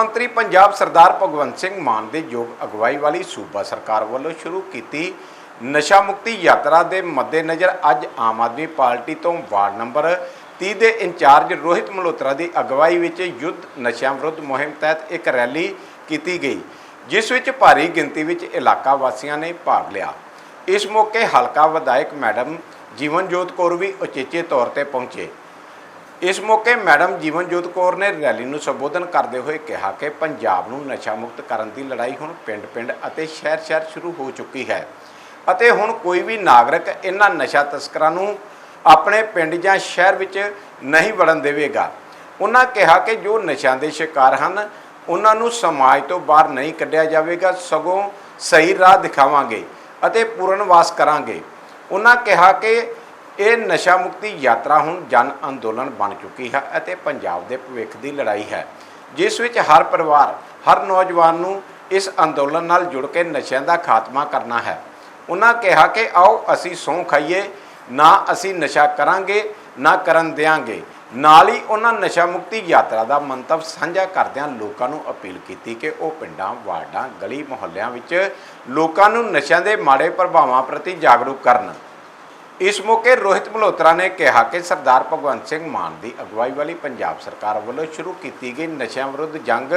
ਮੰਤਰੀ ਪੰਜਾਬ ਸਰਦਾਰ ਭਗਵੰਤ ਸਿੰਘ ਮਾਨ ਦੇ ਯੋਗ ਅਗਵਾਈ ਵਾਲੀ ਸੂਬਾ ਸਰਕਾਰ ਵੱਲੋਂ ਸ਼ੁਰੂ ਕੀਤੀ ਨਸ਼ਾ ਮੁਕਤੀ ਯਾਤਰਾ ਦੇ ਮੱਦੇਨਜ਼ਰ ਅੱਜ ਆਮ ਆਦਮੀ ਪਾਰਟੀ ਤੋਂ ਵਾਰਡ ਨੰਬਰ 30 ਦੇ ਇੰਚਾਰਜ ਰੋਹਿਤ ਮਲਹੋਤਰਾ ਦੀ ਅਗਵਾਈ ਵਿੱਚ ਯੁੱਧ ਨਸ਼ਿਆਂ ਵਿਰੁੱਧ ਮੁਹਿੰਮ ਤਹਿਤ ਇੱਕ ਰੈਲੀ ਕੀਤੀ ਗਈ, ਜਿਸ ਵਿੱਚ ਭਾਰੀ ਗਿਣਤੀ ਵਿੱਚ ਇਲਾਕਾ ਵਾਸੀਆਂ ਨੇ ਭਾਗ ਲਿਆ। ਇਸ ਮੌਕੇ ਹਲਕਾ ਵਿਧਾਇਕ ਮੈਡਮ ਜੀਵਨਜੋਤ ਕੌਰ ਵੀ ਉਚੇਚੇ ਤੌਰ ਤੇ ਪਹੁੰਚੇ। ਇਸ ਮੌਕੇ ਮੈਡਮ ਜੀਵਨਜੋਤ ਕੌਰ ਨੇ ਰੈਲੀ ਨੂੰ ਸੰਬੋਧਨ ਕਰਦੇ ਹੋਏ ਕਿਹਾ ਕਿ ਪੰਜਾਬ ਨੂੰ ਨਸ਼ਾ ਮੁਕਤ ਕਰਨ ਦੀ ਲੜਾਈ ਹੁਣ ਪਿੰਡ-ਪਿੰਡ ਅਤੇ ਸ਼ਹਿਰ-ਸ਼ਹਿਰ ਸ਼ੁਰੂ ਹੋ ਚੁੱਕੀ ਹੈ ਅਤੇ ਹੁਣ ਕੋਈ ਵੀ ਨਾਗਰਿਕ ਇਹਨਾਂ ਨਸ਼ਾ ਤਸਕਰਾਂ ਨੂੰ ਆਪਣੇ ਪਿੰਡ ਜਾਂ ਸ਼ਹਿਰ ਵਿੱਚ ਨਹੀਂ ਵੜਨ ਦੇਵੇਗਾ। ਉਹਨਾਂ ਕਿਹਾ ਕਿ ਜੋ ਨਸ਼ਿਆਂ ਦੇ ਸ਼ਿਕਾਰ ਹਨ, ਉਹਨਾਂ ਨੂੰ ਸਮਾਜ ਤੋਂ ਬਾਹਰ ਨਹੀਂ ਕੱਢਿਆ ਜਾਵੇਗਾ, ਸਗੋਂ ਸਹੀ ਰਾਹ ਦਿਖਾਵਾਂਗੇ ਅਤੇ ਪੂਰਨ ਵਾਸ ਕਰਾਂਗੇ। ਉਹਨਾਂ ਕਿਹਾ ਕਿ ਇਹ ਨਸ਼ਾ ਮੁਕਤੀ ਯਾਤਰਾ ਹੁਣ ਜਨ ਅੰਦੋਲਨ ਬਣ ਚੁੱਕੀ ਹੈ ਅਤੇ ਪੰਜਾਬ ਦੇ ਭਵਿੱਖ ਦੀ ਲੜਾਈ ਹੈ, ਜਿਸ ਵਿੱਚ ਹਰ ਪਰਿਵਾਰ, ਹਰ ਨੌਜਵਾਨ ਨੂੰ ਇਸ ਅੰਦੋਲਨ ਨਾਲ ਜੁੜ ਕੇ ਨਸ਼ਿਆਂ ਦਾ ਖਾਤਮਾ ਕਰਨਾ ਹੈ। ਉਹਨਾਂ ਕਿਹਾ ਕਿ, ਆਓ, ਅਸੀਂ ਸਹੁੰ ਖਾਈਏ, ਨਾ ਅਸੀਂ ਨਸ਼ਾ ਕਰਾਂਗੇ, ਨਾ ਕਰਨ ਦਿਆਂਗੇ। ਨਾਲ ਹੀ ਉਹਨਾਂ ਨਸ਼ਾ ਮੁਕਤੀ ਯਾਤਰਾ ਦਾ ਮੰਤਵ ਸਾਂਝਾ ਕਰਦਿਆਂ ਲੋਕਾਂ ਨੂੰ ਅਪੀਲ ਕੀਤੀ ਕਿ ਉਹ ਪਿੰਡਾਂ, ਵਾਰਡਾਂ, ਗਲੀ ਮੁਹੱਲਿਆਂ ਵਿੱਚ ਲੋਕਾਂ ਨੂੰ ਨਸ਼ਿਆਂ ਦੇ ਮਾੜੇ ਪ੍ਰਭਾਵਾਂ ਪ੍ਰਤੀ ਜਾਗਰੂਕ ਕਰਨ। ਇਸ ਮੌਕੇ ਰੋਹਿਤ ਮਲਹੋਤਰਾ ਨੇ ਕਿਹਾ ਕਿ ਸਰਦਾਰ ਭਗਵੰਤ ਸਿੰਘ ਮਾਨ ਦੀ ਅਗਵਾਈ ਵਾਲੀ ਪੰਜਾਬ ਸਰਕਾਰ ਵੱਲੋਂ ਸ਼ੁਰੂ ਕੀਤੀ ਗਈ ਨਸ਼ਿਆਂ ਵਿਰੁੱਧ ਜੰਗ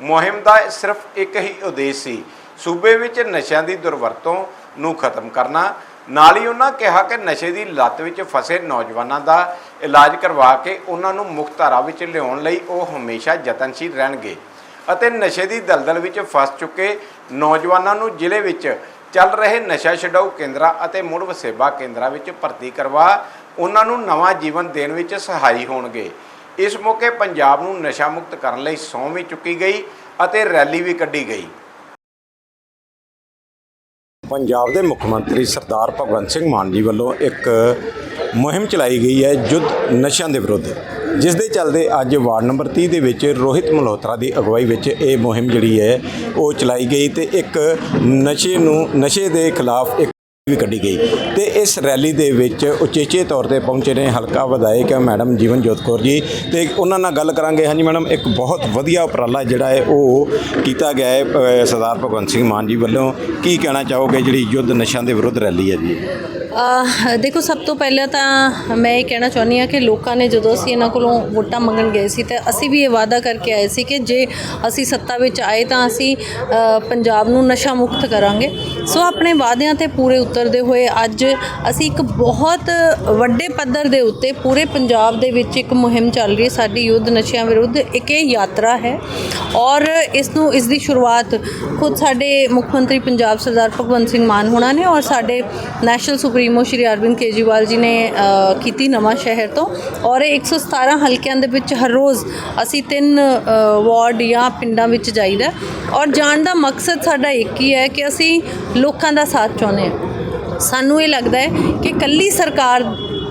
ਮੁਹਿੰਮ ਦਾ ਸਿਰਫ ਇੱਕ ਹੀ ਉਦੇਸ਼ ਸੀ, ਸੂਬੇ ਵਿੱਚ ਨਸ਼ਿਆਂ ਦੀ ਦੁਰਵਰਤੋਂ ਨੂੰ ਖਤਮ ਕਰਨਾ। ਨਾਲ ਹੀ ਉਹਨਾਂ ਕਿਹਾ ਕਿ ਨਸ਼ੇ ਦੀ ਲੱਤ ਵਿੱਚ ਫਸੇ ਨੌਜਵਾਨਾਂ ਦਾ ਇਲਾਜ ਕਰਵਾ ਕੇ ਉਹਨਾਂ ਨੂੰ ਮੁਕਤ ਧਾਰਾ ਵਿੱਚ ਲਿਆਉਣ ਲਈ ਉਹ ਹਮੇਸ਼ਾ ਯਤਨਸ਼ੀਲ ਰਹਿਣਗੇ ਅਤੇ ਨਸ਼ੇ ਦੀ ਦਲਦਲ ਵਿੱਚ ਫਸ ਚੁੱਕੇ ਨੌਜਵਾਨਾਂ ਨੂੰ ਜ਼ਿਲ੍ਹੇ ਵਿੱਚ ਚੱਲ ਰਹੇ ਨਸ਼ਾ ਛਡਾਊ ਕੇਂਦਰਾਂ ਅਤੇ ਮੁੜ ਵਸੇਬਾ ਕੇਂਦਰਾਂ ਵਿੱਚ ਭਰਤੀ ਕਰਵਾ ਉਹਨਾਂ ਨੂੰ ਨਵਾਂ ਜੀਵਨ ਦੇਣ ਵਿੱਚ ਸਹਾਈ ਹੋਣਗੇ। ਇਸ ਮੌਕੇ ਪੰਜਾਬ ਨੂੰ ਨਸ਼ਾ ਮੁਕਤ ਕਰਨ ਲਈ ਸਹੁੰ ਵੀ ਚੁੱਕੀ ਗਈ ਅਤੇ ਰੈਲੀ ਵੀ ਕੱਢੀ ਗਈ। ਪੰਜਾਬ ਦੇ ਮੁੱਖ ਮੰਤਰੀ ਸਰਦਾਰ ਭਗਵੰਤ ਸਿੰਘ ਮਾਨ ਜੀ ਵੱਲੋਂ ਇੱਕ ਮੁਹਿੰਮ ਚਲਾਈ ਗਈ ਹੈ ਯੁੱਧ ਨਸ਼ਿਆਂ ਦੇ ਵਿਰੁੱਧ। ਜਿਸ ਦੇ ਚੱਲਦੇ ਅੱਜ ਵਾਰਡ ਨੰਬਰ 30 ਦੇ ਵਿੱਚ ਰੋਹਿਤ ਮਲਹੋਤਰਾ ਦੀ ਅਗਵਾਈ ਵਿੱਚ ਇਹ ਮੁਹਿੰਮ ਜਿਹੜੀ ਹੈ, ਉਹ ਚਲਾਈ ਗਈ ਤੇ ਇੱਕ ਨਸ਼ੇ ਨੂੰ, ਨਸ਼ੇ ਦੇ ਖਿਲਾਫ ਇੱਕ ਵੀ ਕੱਢੀ ਗਈ। ਤੇ ਇਸ ਰੈਲੀ ਦੇ ਵਿੱਚ ਉਚੇਚੇ ਤੌਰ ਤੇ ਪਹੁੰਚੇ ਨੇ ਹਲਕਾ ਵਿਧਾਇਕ ਮੈਡਮ ਜੀਵਨਜੋਤ ਕੌਰ ਜੀ ਤੇ ਉਹਨਾਂ ਨਾਲ ਗੱਲ ਕਰਾਂਗੇ। ਹਾਂਜੀ ਮੈਡਮ, ਇੱਕ ਬਹੁਤ ਵਧੀਆ ਉਪਰਾਲਾ ਜਿਹੜਾ ਹੈ, ਉਹ ਕੀਤਾ ਗਿਆ ਹੈ ਸਰਦਾਰ ਭਗਵੰਤ ਸਿੰਘ ਮਾਨ ਜੀ ਵੱਲੋਂ। ਕੀ ਕਹਿਣਾ ਚਾਹੋਗੇ ਜਿਹੜੀ ਯੁੱਧ ਨਸ਼ਿਆਂ ਦੇ ਵਿਰੁੱਧ ਰੈਲੀ ਹੈ ਜੀ? ਦੇਖੋ, ਸਭ ਤੋਂ ਪਹਿਲਾਂ ਤਾਂ ਮੈਂ ਇਹ ਕਹਿਣਾ ਚਾਹੁੰਦੀ ਹਾਂ ਕਿ ਲੋਕਾਂ ਨੇ ਜਦੋਂ ਅਸੀਂ ਇਹਨਾਂ ਕੋਲੋਂ ਵੋਟਾਂ ਮੰਗਣ ਗਏ ਸੀ ਤਾਂ ਅਸੀਂ ਵੀ ਇਹ ਵਾਅਦਾ ਕਰਕੇ ਆਏ ਸੀ ਕਿ ਜੇ ਅਸੀਂ ਸੱਤਾ ਵਿੱਚ ਆਏ ਤਾਂ ਅਸੀਂ ਪੰਜਾਬ ਨੂੰ ਨਸ਼ਾ ਮੁਕਤ ਕਰਾਂਗੇ। ਸੋ ਆਪਣੇ ਵਾਅਦਿਆਂ ਤੇ ਪੂਰੇ ਉਤਰਦੇ ਹੋਏ ਅੱਜ ਅਸੀਂ ਇੱਕ ਬਹੁਤ ਵੱਡੇ ਪੱਧਰ ਦੇ ਉੱਤੇ ਪੂਰੇ ਪੰਜਾਬ ਦੇ ਵਿੱਚ ਇੱਕ ਮੁਹਿੰਮ ਚੱਲ ਰਹੀ ਹੈ। ਸਾਡੀ ਯੁੱਧ ਨਸ਼ਿਆਂ ਵਿਰੁੱਧ ਇੱਕ ਇਹ ਯਾਤਰਾ ਹੈ ਔਰ ਇਸ ਨੂੰ, ਇਸ ਦੀ ਸ਼ੁਰੂਆਤ ਖੁਦ ਸਾਡੇ ਮੁੱਖ ਮੰਤਰੀ ਪੰਜਾਬ ਸਰਦਾਰ ਭਗਵੰਤ ਸਿੰਘ ਮਾਨ ਹੋਣਾ ਨੇ ਔਰ ਸਾਡੇ ਨੈਸ਼ਨਲ ਸੁਪਰੀਮ ਸ਼੍ਰੀ ਅਰਵਿੰਦ ਕੇਜਰੀਵਾਲ ਜੀ ਨੇ ਕੀਤੀ ਨਵਾਂ ਸ਼ਹਿਰ ਤੋਂ। ਔਰ ਇਹ 117 ਹਲਕਿਆਂ ਦੇ ਵਿੱਚ ਹਰ ਰੋਜ਼ ਅਸੀਂ ਤਿੰਨ ਵਾਰਡ ਜਾਂ ਪਿੰਡਾਂ ਵਿੱਚ ਜਾਈਦਾ ਔਰ ਜਾਣ ਦਾ ਮਕਸਦ ਸਾਡਾ ਇੱਕ ਹੀ ਹੈ ਕਿ ਅਸੀਂ ਲੋਕਾਂ ਦਾ ਸਾਥ ਚਾਹੁੰਦੇ ਹਾਂ। ਸਾਨੂੰ ਇਹ ਲੱਗਦਾ ਹੈ ਕਿ ਕੱਲੀ ਸਰਕਾਰ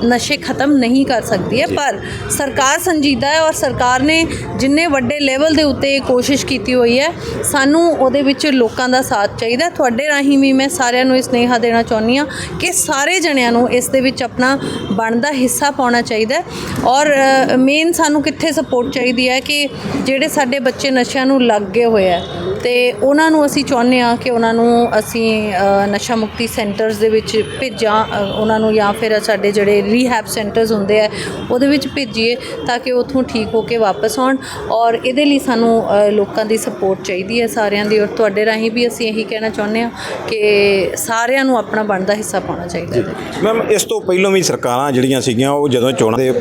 ਨਸ਼ੇ ਖਤਮ ਨਹੀਂ ਕਰ ਸਕਦੀ ਹੈ ਪਰ ਸਰਕਾਰ ਸੰਜੀਦਾ ਹੈ ਔਰ ਸਰਕਾਰ ਨੇ ਜਿੰਨੇ ਵੱਡੇ ਲੈਵਲ ਦੇ ਉੱਤੇ ਕੋਸ਼ਿਸ਼ ਕੀਤੀ ਹੋਈ ਹੈ ਸਾਨੂੰ ਉਹਦੇ ਵਿੱਚ ਲੋਕਾਂ ਦਾ ਸਾਥ ਚਾਹੀਦਾ ਤੁਹਾਡੇ ਰਾਹੀਂ ਵੀ ਮੈਂ ਸਾਰਿਆਂ ਨੂੰ ਇਹ ਸੁਨੇਹਾ ਦੇਣਾ ਚਾਹੁੰਦੀ ਹਾਂ ਕਿ ਸਾਰੇ ਜਣਿਆਂ ਨੂੰ ਇਸ ਦੇ ਵਿੱਚ ਆਪਣਾ ਬਣਦਾ ਹਿੱਸਾ ਪਾਉਣਾ ਚਾਹੀਦਾ ਔਰ ਮੇਨ ਸਾਨੂੰ ਕਿੱਥੇ ਸਪੋਰਟ ਚਾਹੀਦੀ ਹੈ ਕਿ ਜਿਹੜੇ ਸਾਡੇ ਬੱਚੇ ਨਸ਼ਿਆਂ ਨੂੰ ਲੱਗ ਗਏ ਹੋਏ ਆ ਤੇ ਉਹਨਾਂ ਨੂੰ ਅਸੀਂ ਚਾਹੁੰਦੇ ਹਾਂ ਕਿ ਉਹਨਾਂ ਨੂੰ ਅਸੀਂ ਨਸ਼ਾ ਮੁਕਤੀ ਸੈਂਟਰਸ ਦੇ ਵਿੱਚ ਭੇਜਾਂ ਉਹਨਾਂ ਨੂੰ ਜਾਂ ਫਿਰ ਸਾਡੇ ਜਿਹੜੇ ਰੀਹੈਬ ਸੈਂਟਰਸ ਹੁੰਦੇ ਆ, ਉਹਦੇ ਵਿੱਚ ਭੇਜੀਏ ਤਾਂ ਕਿ ਉੱਥੋਂ ਠੀਕ ਹੋ ਕੇ ਵਾਪਸ ਆਉਣ ਔਰ ਇਹਦੇ ਲਈ ਸਾਨੂੰ ਲੋਕਾਂ ਦੀ ਸਪੋਰਟ ਚਾਹੀਦੀ ਹੈ ਸਾਰਿਆਂ ਦੀ ਔਰ ਤੁਹਾਡੇ ਰਾਹੀਂ ਵੀ ਅਸੀਂ ਇਹੀ ਕਹਿਣਾ ਚਾਹੁੰਦੇ ਹਾਂ ਕਿ ਸਾਰਿਆਂ ਨੂੰ ਆਪਣਾ ਬਣਦਾ ਹਿੱਸਾ ਪਾਉਣਾ ਚਾਹੀਦਾ ਹੈ ਮੈਮ, ਇਸ ਤੋਂ ਪਹਿਲਾਂ ਵੀ ਸਰਕਾਰਾਂ ਜਿਹੜੀਆਂ ਸੀਗੀਆਂ, ਉਹ ਜਦੋਂ ਚੋਣਾਂ ਦੇ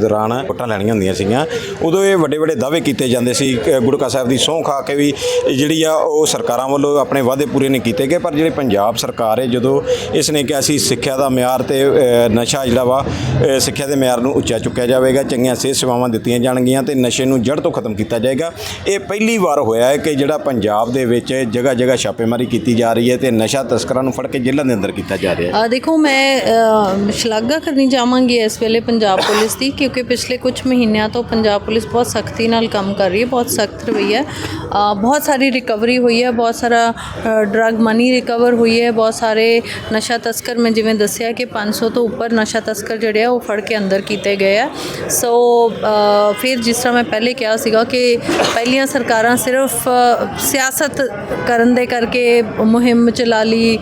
ਦੌਰਾਨ ਵੋਟਾਂ ਲੈਣੀਆਂ ਹੁੰਦੀਆਂ ਸੀਗੀਆਂ, ਉਦੋਂ ਇਹ ਵੱਡੇ ਵੱਡੇ ਦਾਅਵੇ ਕੀਤੇ ਜਾਂਦੇ ਸੀ, ਕਿ ਗੁਰਕਾ ਸਾਹਿਬ ਦੀ ਸਹੁੰ ਖਾ ਕੇ ਵੀ ਜਿਹੜੀ ਆ, ਉਹ ਸਰਕਾਰਾਂ ਵੱਲੋਂ ਆਪਣੇ ਵਾਅਦੇ ਪੂਰੇ ਨਹੀਂ ਕੀਤੇ ਗਏ, ਪਰ ਜਿਹੜੇ ਪੰਜਾਬ ਸਰਕਾਰ ਹੈ, ਜਦੋਂ ਇਸ ਨੇ ਕਿਹਾ ਸੀ ਸਿੱਖਿਆ ਦਾ ਮਿਆਰ ਤੇ ਨਸ਼ਾ ਜਿਹੜਾ ਵਾ ਅ, ਸਿੱਖਿਆ ਦੇ ਮਿਆਰ ਨੂੰ ਉੱਚਾ ਚੁੱਕਿਆ ਜਾਵੇਗਾ ਚੰਗੀਆਂ ਸਿਹਤ ਸੇਵਾਵਾਂ ਦਿੱਤੀਆਂ ਜਾਣਗੀਆਂ ਤੇ ਨਸ਼ੇ ਨੂੰ ਜੜ ਤੋਂ ਖਤਮ ਕੀਤਾ ਜਾਏਗਾ। ਇਹ ਪਹਿਲੀ ਵਾਰ ਹੋਇਆ ਹੈ ਕਿ ਜਿਹੜਾ ਪੰਜਾਬ ਦੇ ਵਿੱਚ ਜਗ੍ਹਾ ਜਗ੍ਹਾ ਛਾਪੇਮਾਰੀ ਕੀਤੀ ਜਾ ਰਹੀ ਹੈ ਤੇ ਨਸ਼ਾ ਤਸਕਰਾਂ ਨੂੰ ਫੜ ਕੇ ਜੇਲ੍ਹਾਂ ਦੇ ਅੰਦਰ ਕੀਤਾ ਜਾ ਰਿਹਾ ਹੈ। ਅ, ਦੇਖੋ ਮੈਂ ਅ, ਸ਼ਲਾਘਾ ਕਰਨੀ ਚਾਹਾਂਗੀ ਇਸ ਵੇਲੇ ਪੰਜਾਬ ਪੁਲਿਸ ਦੀ ਕਿਉਂਕਿ ਪਿਛਲੇ ਕੁਝ ਮਹੀਨਿਆਂ ਤੋਂ ਪੰਜਾਬ ਪੁਲਿਸ ਬਹੁਤ ਸਖਤੀ ਨਾਲ ਕੰਮ ਕਰ ਰਹੀ ਹੈ ਬਹੁਤ ਸਖਤ ਰਹੀ ਹੈ। ਅ, ਬਹੁਤ ਸਾਰੀ ਰਿਕਵਰੀ ਹੋਈ ਹੈ ਬਹੁਤ ਸਾਰਾ ਡਰਗ ਮਨੀ ਰਿਕਵਰ ਹੋਈ ਹੈ ਬਹੁਤ ਸਾਰੇ ਨਸ਼ਾ ਤਸਕਰ ਮੈਂ ਜਿਵੇਂ ਦੱਸਿਆ ਕਿ 500 ਤੋਂ ਉੱਪਰ ਨਸ਼ਾ ਤਸਕਰ ਤਸਕਰ ਜਿਹੜੇ ਆ ਉਹ ਫੜ ਕੇ ਅੰਦਰ ਕੀਤੇ ਗਏ ਆ। ਸੋ ਫਿਰ ਜਿਸ ਤਰ੍ਹਾਂ ਮੈਂ ਪਹਿਲੇ ਕਿਹਾ ਸੀਗਾ ਕਿ ਪਹਿਲੀਆਂ ਸਰਕਾਰਾਂ ਸਿਰਫ ਸਿਆਸਤ ਕਰਨ ਦੇ ਕਰਕੇ ਮੁਹਿੰਮ ਚਲਾ ਲਈ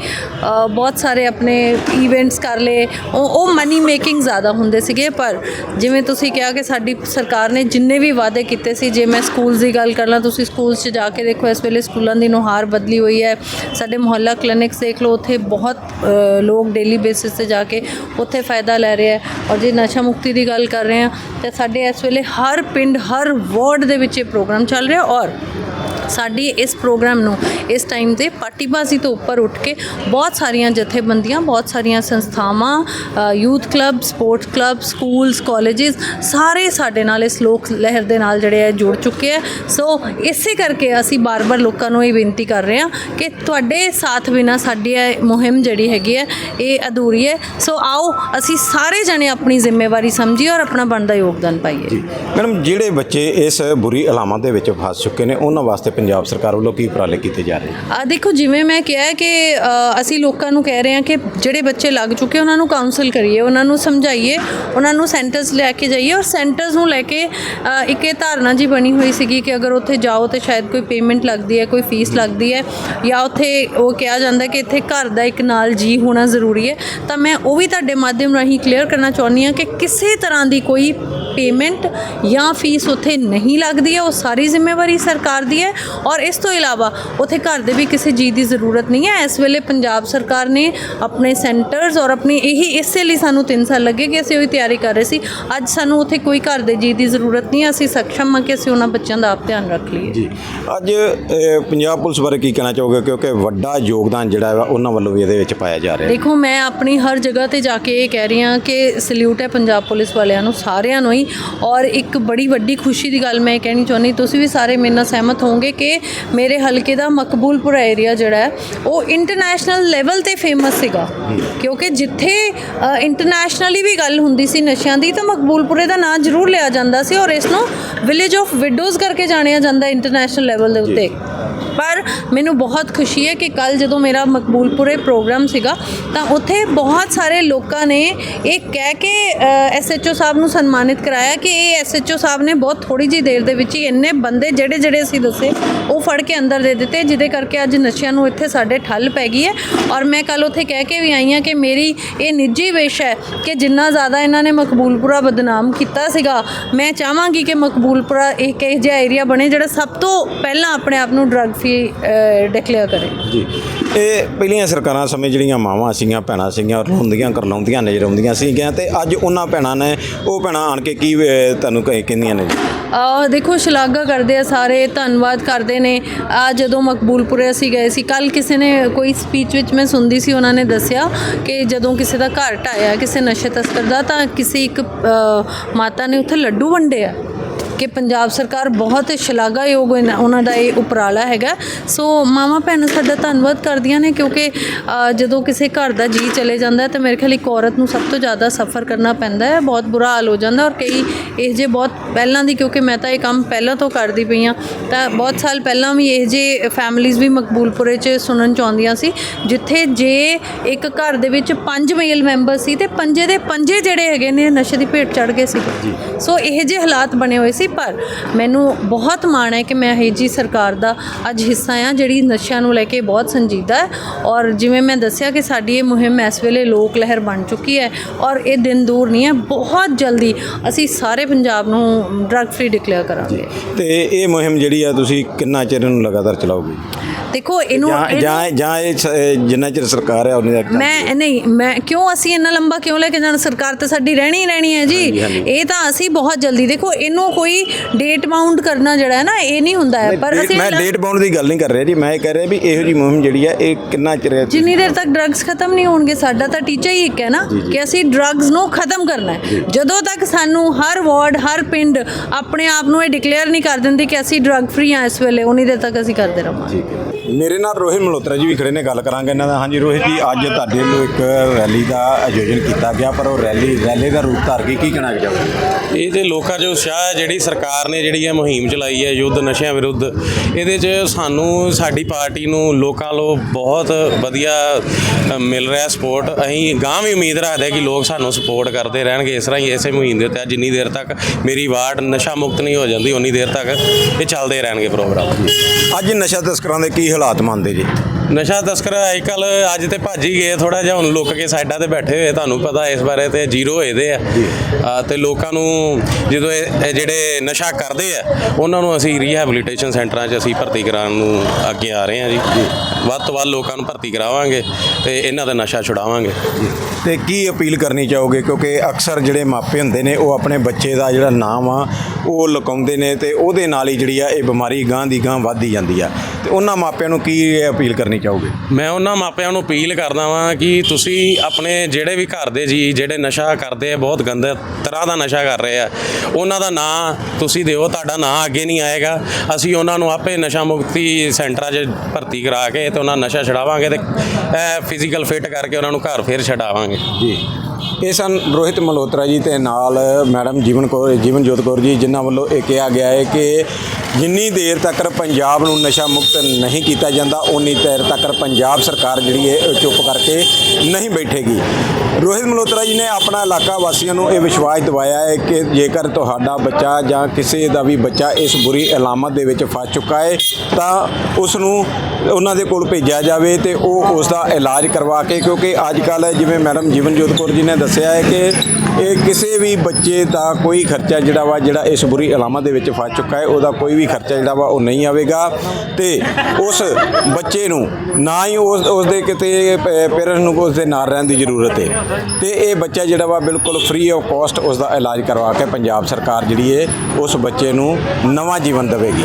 ਬਹੁਤ ਸਾਰੇ ਆਪਣੇ ਇਵੈਂਟਸ ਕਰ ਲਏ। ਉਹ ਮਨੀ ਮੇਕਿੰਗ ਜ਼ਿਆਦਾ ਹੁੰਦੇ ਸੀਗੇ, ਪਰ ਜਿਵੇਂ ਤੁਸੀਂ ਕਿਹਾ ਕਿ ਸਾਡੀ ਸਰਕਾਰ ਨੇ ਜਿੰਨੇ ਵੀ ਵਾਅਦੇ ਕੀਤੇ ਸੀ, ਜੇ ਮੈਂ ਸਕੂਲਸ ਦੀ ਗੱਲ ਕਰ ਲਾਂ, ਤੁਸੀਂ ਸਕੂਲਸ 'ਚ ਜਾ ਕੇ ਦੇਖੋ, ਇਸ ਵੇਲੇ ਸਕੂਲਾਂ ਦੀ ਨੁਹਾਰ ਬਦਲੀ ਹੋਈ ਹੈ। ਸਾਡੇ ਮੁਹੱਲਾ ਕਲੀਨਿਕਸ ਦੇਖ ਲਓ, ਉੱਥੇ ਬਹੁਤ ਲੋਕ ਡੇਲੀ ਬੇਸਿਸ ਤੇ ਜਾ ਕੇ ਉੱਥੇ ਫਾਇਦਾ ਲੈ ਰਿਹਾ ਔਰ ਜੇ ਨਸ਼ਾ ਮੁਕਤੀ ਦੀ ਗੱਲ ਕਰ ਰਹੇ ਆ, ਤਾਂ ਸਾਡੇ ਇਸ ਵੇਲੇ ਹਰ ਪਿੰਡ, ਹਰ ਵਾਰਡ ਦੇ ਵਿੱਚ ਇਹ ਪ੍ਰੋਗਰਾਮ ਚੱਲ ਰਿਹਾ ਔਰ ਸਾਡੀ ਇਸ ਪ੍ਰੋਗਰਾਮ ਨੂੰ ਇਸ ਟਾਈਮ ਤੇ ਪਾਰਟੀਬਾਜ਼ੀ ਤੋਂ ਉੱਪਰ ਉੱਠ ਕੇ ਬਹੁਤ ਸਾਰੀਆਂ ਜਥੇਬੰਦੀਆਂ, ਬਹੁਤ ਸਾਰੀਆਂ ਸੰਸਥਾਵਾਂ youth club sports club schools colleges ਸਾਰੇ ਸਾਡੇ ਨਾਲ ਇਸ ਲੋਕ ਲਹਿਰ ਦੇ ਨਾਲ ਜਿਹੜੇ ਆ ਜੁੜ ਚੁੱਕੇ ਆ। ਸੋ ਇਸੇ ਕਰਕੇ ਅਸੀਂ ਬਾਰ-ਬਾਰ ਲੋਕਾਂ ਨੂੰ ਇਹ ਬੇਨਤੀ ਕਰ ਰਹੇ ਹਾਂ ਕਿ ਤੁਹਾਡੇ ਸਾਥ ਬਿਨਾ ਸਾਡੀ ਇਹ ਮੁਹਿੰਮ ਜਿਹੜੀ ਹੈਗੀ ਹੈ, ਇਹ ਅਧੂਰੀ ਹੈ। ਸੋ ਆਓ, ਅਸੀਂ ਸਾਰੇ ਜਣੇ ਆਪਣੀ ਜ਼ਿੰਮੇਵਾਰੀ ਸਮਝੀਏ ਔਰ ਆਪਣਾ ਬਣਦਾ ਯੋਗਦਾਨ ਪਾਈਏ। ਮੈਡਮ, ਜਿਹੜੇ ਬੱਚੇ ਇਸ ਬੁਰੀ ਅਲਾਮਤ ਦੇ ਵਿੱਚ ਫਸ ਚੁੱਕੇ ਨੇ, ਉਹਨਾਂ ਵਾਸਤੇ ਪੰਜਾਬ ਸਰਕਾਰ ਵੱਲੋਂ ਕੀ ਉਪਰਾਲੇ ਕੀਤੇ ਜਾ ਰਹੇ ਆ ਦੇਖੋ ਜਿਵੇਂ ਮੈਂ ਕਿਹਾ ਹੈ ਕਿ ਅ, ਅਸੀਂ ਲੋਕਾਂ ਨੂੰ ਕਹਿ ਰਹੇ ਹਾਂ ਕਿ ਜਿਹੜੇ ਬੱਚੇ ਲੱਗ ਚੁੱਕੇ ਉਹਨਾਂ ਨੂੰ ਕਾਉਂਸਲ ਕਰੀਏ ਉਹਨਾਂ ਨੂੰ ਸਮਝਾਈਏ ਉਹਨਾਂ ਨੂੰ ਸੈਂਟਰਸ ਲੈ ਕੇ ਜਾਈਏ ਔਰ ਸੈਂਟਰਸ ਨੂੰ ਲੈ ਕੇ ਅ, ਇੱਕ ਇਹ ਧਾਰਨਾ ਜੀ ਬਣੀ ਹੋਈ ਸੀਗੀ ਕਿ ਅਗਰ ਉੱਥੇ ਜਾਓ ਤੇ ਸ਼ਾਇਦ ਕੋਈ ਪੇਮੈਂਟ ਲੱਗਦੀ ਹੈ ਕੋਈ ਫੀਸ ਲੱਗਦੀ ਹੈ ਜਾਂ ਉੱਥੇ ਉਹ ਕਿਹਾ ਜਾਂਦਾ ਕਿ ਇੱਥੇ ਘਰ ਦਾ ਇੱਕ ਨਾਲ ਜੀ ਹੋਣਾ ਜ਼ਰੂਰੀ ਹੈ ਤਾਂ ਮੈਂ ਉਹ ਵੀ ਤੁਹਾਡੇ ਮਾਧਿਅਮ ਰਾਹੀਂ ਕਲੀਅਰ ਕਰਨਾ ਚਾਹੁੰਦੀ ਹਾਂ ਕਿ ਕਿਸੇ ਤਰ੍ਹਾਂ ਦੀ ਕੋਈ ਪੇਮੈਂਟ ਜਾਂ ਫੀਸ ਉੱਥੇ ਨਹੀਂ ਲੱਗਦੀ ਹੈ ਉਹ ਸਾਰੀ ਜ਼ਿੰਮੇਵਾਰੀ ਸਰਕਾਰ ਦੀ ਹੈ। ਔਰ ਇਸ ਤੋਂ ਇਲਾਵਾ ਉੱਥੇ ਘਰ ਦੇ ਵੀ ਕਿਸੇ ਜੀ ਦੀ ਜ਼ਰੂਰਤ ਨਹੀਂ ਹੈ। ਇਸ ਵੇਲੇ ਪੰਜਾਬ ਸਰਕਾਰ ਨੇ ਆਪਣੇ ਸੈਂਟਰਸ ਔਰ ਆਪਣੀ ਇਹੀ ਇਸੇ ਲਈ ਸਾਨੂੰ 3 ਸਾਲ ਲੱਗੇ ਕਿ ਅਸੀਂ ਉਹਦੀ ਤਿਆਰੀ ਕਰ ਰਹੇ ਸੀ। ਅੱਜ ਸਾਨੂੰ ਉੱਥੇ ਕੋਈ ਘਰ ਦੇ ਜੀ ਦੀ ਜ਼ਰੂਰਤ ਨਹੀਂ ਹੈ। ਅਸੀਂ ਸક્ષਮ ਹਾਂ ਕਿ ਅਸੀਂ ਉਹਨਾਂ ਬੱਚਿਆਂ ਦਾ ਆਪ ਧਿਆਨ ਰੱਖ ਲਈਏ। ਜੀ ਅੱਜ ਪੰਜਾਬ ਪੁਲਿਸ ਬਾਰੇ ਕੀ ਕਹਿਣਾ ਚਾਹੋਗੇ? ਕਿਉਂਕਿ ਵੱਡਾ ਯੋਗਦਾਨ ਜਿਹੜਾ ਵਾ ਉਹਨਾਂ ਵੱਲੋਂ ਵੀ ਇਹਦੇ ਵਿੱਚ ਪਾਇਆ ਜਾ ਰਿਹਾ ਹੈ। ਦੇਖੋ ਮੈਂ ਆਪਣੀ ਹਰ ਜਗ੍ਹਾ ਤੇ ਜਾ ਕੇ ਇਹ ਕਹਿ ਰਹੀ ਹਾਂ ਕਿ ਸਲੂਟ ਹੈ ਪੰਜਾਬ ਪੁਲਿਸ ਵਾਲਿਆਂ ਨੂੰ ਸਾਰਿਆਂ ਨੂੰ ਹੀ। ਔਰ ਇੱਕ ਬੜੀ ਵੱਡੀ ਖੁਸ਼ੀ ਦੀ ਗੱਲ ਮੈਂ ਕਹਿਣੀ ਚਾਹੁੰਦੀ ਤੁਸੀਂ ਵੀ ਸਾਰੇ ਮੇਰੇ ਨਾਲ ਸਹਿਮਤ ਹੋਵੋਗੇ ਕਿ ਮੇਰੇ ਹਲਕੇ ਦਾ ਮਕਬੂਲਪੁਰ ਏਰੀਆ ਜਿਹੜਾ ਹੈ ਉਹ ਇੰਟਰਨੈਸ਼ਨਲ ਲੈਵਲ ਤੇ ਫੇਮਸ ਸੀਗਾ। ਕਿਉਂਕਿ ਜਿੱਥੇ ਇੰਟਰਨੈਸ਼ਨਲੀ ਵੀ ਗੱਲ ਹੁੰਦੀ ਸੀ ਨਸ਼ਿਆਂ ਦੀ ਤਾਂ ਮਕਬੂਲਪੁਰੇ ਦਾ ਨਾਂ ਜ਼ਰੂਰ ਲਿਆ ਜਾਂਦਾ ਸੀ ਔਰ ਇਸ ਨੂੰ ਵਿਲੇਜ ਆਫ ਵਿਡੋਜ਼ ਕਰਕੇ ਜਾਣਿਆ ਜਾਂਦਾ ਇੰਟਰਨੈਸ਼ਨਲ ਲੈਵਲ ਦੇ ਉੱਤੇ। ਪਰ ਮੈਨੂੰ ਬਹੁਤ ਖੁਸ਼ੀ ਹੈ ਕਿ ਕੱਲ ਜਦੋਂ ਮੇਰਾ ਮਕਬੂਲਪੁਰੇ ਪ੍ਰੋਗਰਾਮ ਸੀਗਾ, ਤਾਂ ਉੱਥੇ ਬਹੁਤ ਸਾਰੇ ਲੋਕਾਂ ਨੇ ਇਹ ਕਹਿ ਕੇ ਐਸਐਚਓ ਸਾਹਿਬ ਨੂੰ ਸਨਮਾਨਿਤ ਕਰਾਇਆ ਕਿ ਇਹ ਐਸਐਚਓ ਸਾਹਿਬ ਨੇ ਬਹੁਤ ਥੋੜੀ ਜਿਹੀ ਦੇਰ ਦੇ ਵਿੱਚ ਹੀ ਇੰਨੇ ਬੰਦੇ ਜਿਹੜੇ ਜਿਹੜੇ ਅਸੀਂ ਦੱਸੇ, ਉਹ ਫੜ ਕੇ ਅੰਦਰ ਦੇ ਦਿੱਤੇ, ਜਿਹਦੇ ਕਰਕੇ ਅੱਜ ਨਸ਼ਿਆਂ ਨੂੰ ਇੱਥੇ ਸਾਡੇ ਠੱਲ ਪੈ ਗਈ ਹੈ। ਔਰ ਮੈਂ ਕੱਲ ਉੱਥੇ ਕਹਿ ਕੇ ਵੀ ਆਈ ਹਾਂ ਕਿ ਮੇਰੀ ਇਹ ਨਿੱਜੀ ਵਿਸ਼ ਹੈ ਕਿ ਜਿੰਨਾ ਜ਼ਿਆਦਾ ਇਹਨਾਂ ਨੇ ਮਕਬੂਲਪੁਰਾ ਬਦਨਾਮ ਕੀਤਾ ਸੀਗਾ, ਮੈਂ ਚਾਹਾਂਗੀ ਕਿ ਮਕਬੂਲਪੁਰਾ ਇੱਕ ਇਹੋ ਜਿਹਾ ਏਰੀਆ ਬਣੇ ਜਿਹੜਾ ਸਭ ਤੋਂ ਪਹਿਲਾਂ ਆਪਣੇ ਆਪ ਨੂੰ ਡਰੱਗ ਫ੍ਰੀ ਡਿਕਲੇਅਰ ਕਰੇ। ਜੀ। ਇਹ ਪਹਿਲੀਆਂ ਸਰਕਾਰਾਂ ਸਮੇਂ ਜਿਹੜੀਆਂ ਮਾਵਾਂ ਸੀਗੀਆਂ ਭੈਣਾਂ ਸੀਗੀਆਂ ਰੋਂਦੀਆਂ ਕਰਲਾਉਂਦੀਆਂ ਨਜ਼ਰ ਆਉਂਦੀਆਂ ਸੀਗੀਆਂ ਤੇ ਅੱਜ ਉਹਨਾਂ ਭੈਣਾਂ ਨੇ ਉਹ ਭੈਣਾਂ ਆਣ ਕੇ ਕੀ ਤੁਹਾਨੂੰ ਕਹੇ ਕਹਿੰਦੀਆਂ ਨੇ ਜੀ? ਆ ਦੇਖੋ ਸ਼ਲਾਘਾ ਕਰਦੇ ਆ ਸਾਰੇ ਧੰਨਵਾਦ ਕਰਦੇ ਨੇ। ਆ ਜਦੋਂ ਮਕਬੂਲਪੁਰੇ ਅਸੀਂ ਗਏ ਸੀ ਕੱਲ ਕਿਸੇ ਨੇ ਕੋਈ ਸਪੀਚ ਵਿੱਚ ਮੈਂ ਸੁਣਦੀ ਸੀ ਉਹਨਾਂ ਨੇ ਦੱਸਿਆ ਕਿ ਜਦੋਂ ਕਿਸੇ ਦਾ ਘਰ ਢਾਇਆ ਕਿਸੇ ਨਸ਼ੇ ਤਸਕਰ ਦਾ ਤਾਂ ਕਿਸੇ ਇੱਕ ਮਾਤਾ ਨੇ ਉੱਥੇ ਲੱਡੂ ਵੰਡੇ ਆ। ਕਿ ਪੰਜਾਬ ਸਰਕਾਰ ਬਹੁਤ ਸ਼ਲਾਘਾਯੋਗ ਉਹਨਾਂ ਦਾ ਇਹ ਉਪਰਾਲਾ ਹੈਗਾ। ਸੋ ਮਾਮਾ ਭੈਣਾਂ ਸਾਡਾ ਧੰਨਵਾਦ ਕਰਦੀਆਂ ਨੇ ਕਿਉਂਕਿ ਜਦੋਂ ਕਿਸੇ ਘਰ ਦਾ ਜੀ ਚਲੇ ਜਾਂਦਾ ਤਾਂ ਮੇਰੇ ਖਿਆਲ ਇੱਕ ਔਰਤ ਨੂੰ ਸਭ ਤੋਂ ਜ਼ਿਆਦਾ ਸਫਰ ਕਰਨਾ ਪੈਂਦਾ ਹੈ। ਬਹੁਤ ਬੁਰਾ ਹਾਲ ਹੋ ਜਾਂਦਾ ਔਰ ਕਈ ਇਹ ਜੇ ਬਹੁਤ ਪਹਿਲਾਂ ਦੀ ਕਿਉਂਕਿ ਮੈਂ ਤਾਂ ਇਹ ਕੰਮ ਪਹਿਲਾਂ ਤੋਂ ਕਰਦੀ ਪਈ ਹਾਂ ਤਾਂ ਬਹੁਤ ਸਾਲ ਪਹਿਲਾਂ ਵੀ ਇਹ ਜੇ ਫੈਮਿਲੀਜ਼ ਵੀ ਮਕਬੂਲਪੁਰੇ 'ਚ ਸੁਣਨ ਚ ਆਉਂਦੀਆਂ ਸੀ ਜਿੱਥੇ ਜੇ ਇੱਕ ਘਰ ਦੇ ਵਿੱਚ ਪੰਜ ਮੇਲ ਮੈਂਬਰ ਸੀ ਤੇ ਪੰਜੇ ਦੇ ਪੰਜੇ ਜਿਹੜੇ ਹੈਗੇ ਨੇ ਨਸ਼ੇ ਦੀ ਭੇਟ ਚੜ ਗਏ ਸੀ। ਸੋ ਇਹ ਜੇ ਹਾਲਾਤ ਬਣੇ ਹੋਏ ਸੀ ਪਰ ਮੈਨੂੰ ਬਹੁਤ ਮਾਣ ਹੈ ਕਿ ਮੈਂ ਇਹ ਜੀ ਸਰਕਾਰ ਦਾ ਅੱਜ ਹਿੱਸਾ ਆ ਜਿਹੜੀ ਨਸ਼ਿਆਂ ਨੂੰ ਲੈ ਕੇ ਬਹੁਤ ਸੰਜੀਦਾ ਹੈ ਔਰ ਜਿਵੇਂ ਮੈਂ ਦੱਸਿਆ ਕਿ ਸਾਡੀ ਇਹ ਮੁਹਿੰਮ ਇਸ ਵੇਲੇ ਲੋਕ ਲਹਿਰ ਬਣ ਚੁੱਕੀ ਹੈ ਔਰ ਇਹ ਦਿਨ ਦੂਰ ਨਹੀਂ ਹੈ, ਬਹੁਤ ਜਲਦੀ ਅਸੀਂ ਸਾਰੇ ਪੰਜਾਬ ਨੂੰ ਡਰੱਗ ਫ੍ਰੀ ਡਿਕਲੇਅਰ ਕਰਾਂਗੇ। ਤੇ ਇਹ ਮੁਹਿੰਮ ਜਿਹੜੀ ਆ, ਤੁਸੀਂ ਕਿੰਨਾ ਚਿਰ ਨੂੰ ਲਗਾਤਾਰ ਚਲਾਓਗੇ? ਦੇਖੋ ਇਹਨੂੰ ਜਾਂ ਜਾਂ ਇਹ ਜਿੰਨਾ ਚਿਰ ਸਰਕਾਰ ਹੈ ਉਹਨੇ ਮੈਂ ਨਹੀਂ ਮੈਂ ਕਿਉਂ ਅਸੀਂ ਇੰਨਾ ਲੰਬਾ ਕਿਉਂ ਲੈ ਕੇ ਜਾਣਾ? ਸਰਕਾਰ ਤਾਂ ਸਾਡੀ ਰਹਿਣੀ ਹੀ ਰਹਿਣੀ ਹੈ ਜੀ। ਇਹ ਤਾਂ ਅਸੀਂ ਬਹੁਤ ਜਲਦੀ ਦੇਖੋ ਇਹਨੂੰ ਕੋਈ ਡੇਟ ਮਾਉਂਟ ਕਰਨਾ ਜਿਹੜਾ ਹੈ ਨਾ ਇਹ ਨਹੀਂ ਹੁੰਦਾ ਹੈ। ਪਰ ਅਸੀਂ ਮੈਂ ਡੇਟ ਬਾਉਂਡ ਦੀ ਗੱਲ ਨਹੀਂ ਕਰ ਰਿਹਾ ਜੀ। ਮੈਂ ਇਹ ਕਹਿ ਰਿਹਾ ਵੀ ਇਹੋ ਜੀ ਮੁਹਿੰਮ ਜਿਹੜੀ ਆ ਇਹ ਕਿੰਨਾ ਚਿਰ ਜਿੰਨੀ ਦੇਰ ਤੱਕ ਡਰੱਗਸ ਖਤਮ ਨਹੀਂ ਹੋਣਗੇ ਸਾਡਾ ਤਾਂ ਟੀਚਾ ਹੀ ਇੱਕ ਹੈ ਨਾ ਕਿ ਅਸੀਂ ਡਰੱਗਸ ਨੂੰ ਖਤਮ ਕਰਨਾ ਹੈ। ਜਦੋਂ ਤੱਕ ਸਾਨੂੰ ਹਰ ਵਾਰਡ ਹਰ ਪਿੰਡ ਆਪਣੇ ਆਪ ਨੂੰ ਇਹ ਡਿਕਲੇਅਰ ਨਹੀਂ ਕਰ ਦਿੰਦੇ ਕਿ ਅਸੀਂ ਡਰੱਗ ਫ੍ਰੀ ਹਾਂ ਇਸ ਵੇਲੇ ਉਨੀ ਦੇਰ ਤੱਕ ਅਸੀਂ ਕਰਦੇ ਰਹਾਂਗੇ। ਠੀਕ ਹੈ। ਮੇਰੇ ਨਾਲ ਰੋਹਿਤ ਮਲਹੋਤਰਾ ਜੀ ਵੀ ਖੜੇ ਨੇ ਗੱਲ ਕਰਾਂਗੇ ਇਹਨਾਂ ਦਾ। ਹਾਂਜੀ ਰੋਹਿਤ ਜੀ ਅੱਜ ਤੁਹਾਡੇ ਵੱਲੋਂ ਇੱਕ ਰੈਲੀ ਦਾ ਆਯੋਜਨ ਕੀਤਾ ਗਿਆ ਪਰ ਉਹ ਰੈਲੀ ਰੈਲੀ ਦਾ ਰੂਪ ਧਾਰ ਕੇ ਕੀ ਕਹਿਣਾ ਚਾਹੋਗੇ ਇਹ ਤੇ ਲੋਕਾਂ 'ਚ ਉਤਸ਼ਾਹ ਹੈ ਜਿਹੜੀ ਸਰਕਾਰ ਨੇ ਜਿਹੜੀ ਇਹ ਮੁਹਿੰਮ ਚਲਾਈ ਹੈ ਯੁੱਧ ਨਸ਼ਿਆਂ ਵਿਰੁੱਧ ਇਹਦੇ 'ਚ ਸਾਨੂੰ ਸਾਡੀ ਪਾਰਟੀ ਨੂੰ ਲੋਕਾਂ ਵੱਲੋਂ ਬਹੁਤ ਵਧੀਆ ਮਿਲ ਰਿਹਾ ਸਪੋਰਟ ਅਸੀਂ ਗਾਂ ਵੀ ਉਮੀਦ ਰੱਖਦੇ ਹਾਂ ਕਿ ਲੋਕ ਸਾਨੂੰ ਸਪੋਰਟ ਕਰਦੇ ਰਹਿਣਗੇ ਇਸ ਤਰ੍ਹਾਂ ਹੀ ਇਸੇ ਮੁਹਿੰਮ ਦੇ ਉੱਤੇ ਜਿੰਨੀ ਦੇਰ ਤੱਕ ਮੇਰੀ ਵਾਰਡ ਨਸ਼ਾ ਮੁਕਤ ਨਹੀਂ ਹੋ ਜਾਂਦੀ ਉਨੀ ਦੇਰ ਤੱਕ ਇਹ ਚੱਲਦੇ ਰਹਿਣਗੇ ਪ੍ਰੋਗਰਾਮ। ਅੱਜ ਨਸ਼ਾ ਤਸਕਰਾਂ ਦੇ ਕੀ ਹਾਲਾਤ ਮੰਨਦੇ ਜੀ। ਨਸ਼ਾ ਤਸਕਰ ਅੱਜਕੱਲ ਅੱਜ ਤੇ ਭੱਜ ਹੀ ਗਏ ਥੋੜਾ ਜਿਹਾ ਹੁਣ ਲੁੱਕ ਕੇ ਸਾਈਡਾਂ ਤੇ ਬੈਠੇ ਹੋਏ ਤੁਹਾਨੂੰ ਪਤਾ ਇਸ ਬਾਰੇ ਤੇ ਜ਼ੀਰੋ ਹੋਏ ਦੇ ਆ। ਆ, ਤੇ ਲੋਕਾਂ ਨੂੰ ਜਦੋਂ ਇਹ ਇਹ ਜਿਹੜੇ ਨਸ਼ਾ ਕਰਦੇ ਆ ਉਹਨਾਂ ਨੂੰ ਅਸੀਂ ਰੀਹੈਬਿਲਿਟੇਸ਼ਨ ਸੈਂਟਰਾਂ 'ਚ ਅਸੀਂ ਭਰਤੀ ਕਰਾਉਣ ਨੂੰ ਅੱਗੇ ਆ ਰਹੇ ਹਾਂ ਜੀ। ਵੱਧ ਤੋਂ ਵੱਧ ਲੋਕਾਂ ਨੂੰ ਭਰਤੀ ਕਰਾਵਾਂਗੇ ਤੇ ਇਹਨਾਂ ਦਾ ਨਸ਼ਾ ਛੁਡਾਵਾਂਗੇ। ਤੇ ਕੀ ਅਪੀਲ ਕਰਨੀ ਚਾਹੋਗੇ? ਕਿਉਂਕਿ ਅਕਸਰ ਜਿਹੜੇ ਮਾਪੇ ਹੁੰਦੇ ਨੇ ਉਹ ਆਪਣੇ ਬੱਚੇ ਦਾ ਜਿਹੜਾ ਨਾਮ ਆ ਉਹ ਲੁਕਾਉਂਦੇ ਨੇ ਤੇ ਉਹਦੇ ਨਾਲ ਹੀ ਜਿਹੜੀ ਆ ਇਹ ਬਿਮਾਰੀ ਗਾਂ ਦੀ ਗਾਂ ਵੱਧਦੀ ਜਾਂਦੀ ਆ। ਤੇ ਉਹਨਾਂ ਮਾਪਿਆਂ ਨੂੰ ਕੀ ਅਪੀਲ ਕਰਨੀ ਚਾਹੋਗੇ? ਮੈਂ ਉਹਨਾਂ ਮਾਪਿਆਂ ਨੂੰ ਅਪੀਲ ਕਰਦਾ ਵਾਂ ਕਿ ਤੁਸੀਂ ਆਪਣੇ ਜਿਹੜੇ ਵੀ ਘਰ ਦੇ ਜੀ ਜਿਹੜੇ ਨਸ਼ਾ ਕਰਦੇ ਆ ਬਹੁਤ ਗੰਦੇ ਤਰ੍ਹਾਂ ਦਾ ਨਸ਼ਾ ਕਰ ਰਹੇ ਆ ਉਹਨਾਂ ਦਾ ਨਾਂ ਤੁਸੀਂ ਦਿਓ ਤੁਹਾਡਾ ਨਾਂ ਅੱਗੇ ਨਹੀਂ ਆਏਗਾ। ਅਸੀਂ ਉਹਨਾਂ ਨੂੰ ਆਪੇ ਨਸ਼ਾ ਮੁਕਤੀ ਸੈਂਟਰਾਂ 'ਚ ਭਰਤੀ ਕਰਾ ਕੇ ਤੇ ਉਹਨਾਂ ਨਸ਼ਾ ਛਡਾਵਾਂਗੇ ਤੇ ਫਿਜ਼ੀਕਲ ਫਿਟ ਕਰਕੇ ਉਹਨਾਂ ਨੂੰ ਘਰ ਫੇਰ ਛਡਾਵਾਂਗੇ। ਜੀ। ਇਹ ਸਨ ਰੋਹਿਤ ਮਲਹੋਤਰਾ ਜੀ ਤੇ ਨਾਲ ਮੈਡਮ ਜੀਵਨ ਕੌਰ, ਜੀਵਨਜੋਤ ਕੌਰ ਜੀ, ਜਿਨ੍ਹਾਂ ਵੱਲੋਂ ਇਹ ਕਿਹਾ ਗਿਆ ਹੈ ਕਿ ਜਿੰਨੀ ਦੇਰ ਤੱਕ ਪੰਜਾਬ ਨੂੰ ਨਸ਼ਾ ਮੁਕਤ ਨਹੀਂ ਕੀਤਾ ਜਾਂਦਾ ਉਨੀ ਦੇਰ ਤੱਕ ਪੰਜਾਬ ਸਰਕਾਰ ਜਿਹੜੀ ਹੈ ਉਹ ਚੁੱਪ ਕਰਕੇ ਨਹੀਂ ਬੈਠੇਗੀ। ਰੋਹਿਤ ਮਲਹੋਤਰਾ ਜੀ ਨੇ ਆਪਣਾ ਇਲਾਕਾ ਵਾਸੀਆਂ ਨੂੰ ਇਹ ਵਿਸ਼ਵਾਸ ਦਿਵਾਇਆ ਹੈ ਕਿ ਜੇਕਰ ਤੁਹਾਡਾ ਬੱਚਾ ਜਾਂ ਕਿਸੇ ਦਾ ਵੀ ਬੱਚਾ ਇਸ ਬੁਰੀ ਅਲਾਮਤ ਦੇ ਵਿੱਚ ਫਸ ਚੁੱਕਾ ਹੈ, ਤਾਂ ਉਸ ਨੂੰ ਉਹਨਾਂ ਦੇ ਕੋਲ ਭੇਜਿਆ ਜਾਵੇ ਤੇ ਉਹ ਉਸ ਦਾ ਇਲਾਜ ਕਰਵਾ ਕੇ, ਕਿਉਂਕਿ ਅੱਜ ਕੱਲ੍ਹ ਜਿਵੇਂ ਮੈਡਮ ਜੀਵਨਜੋਤ ਕੌਰ ਜੀ ਨੇ ਨੇ ਦੱਸਿਆ ਹੈ ਕਿ ਇਹ ਕਿਸੇ ਵੀ ਬੱਚੇ ਦਾ ਕੋਈ ਖਰਚਾ ਜਿਹੜਾ ਵਾ, ਜਿਹੜਾ ਇਸ ਬੁਰੀ ਅਲਾਮਤ ਦੇ ਵਿੱਚ ਫਸ ਚੁੱਕਾ ਹੈ, ਉਹਦਾ ਕੋਈ ਵੀ ਖਰਚਾ ਜਿਹੜਾ ਵਾ, ਉਹ ਨਹੀਂ ਆਵੇਗਾ। ਤੇ ਉਸ ਬੱਚੇ ਨੂੰ ਨਾ ਹੀ ਉਸ ਉਸ ਦੇ ਕਿਤੇ ਪੇਰੈਂਟਸ ਨੂੰ ਉਸ ਦੇ ਨਾਲ ਰਹਿਣ ਦੀ ਜ਼ਰੂਰਤ ਹੈ। ਤੇ ਇਹ ਬੱਚਾ ਜਿਹੜਾ ਵਾ, ਬਿਲਕੁਲ ਫ੍ਰੀ ਆਫ ਕਾਸਟ ਉਸ ਦਾ ਇਲਾਜ ਕਰਵਾ ਕੇ ਪੰਜਾਬ ਸਰਕਾਰ ਜਿਹੜੀ ਹੈ, ਉਸ ਬੱਚੇ ਨੂੰ ਨਵਾਂ ਜੀਵਨ ਦੇਵੇਗੀ।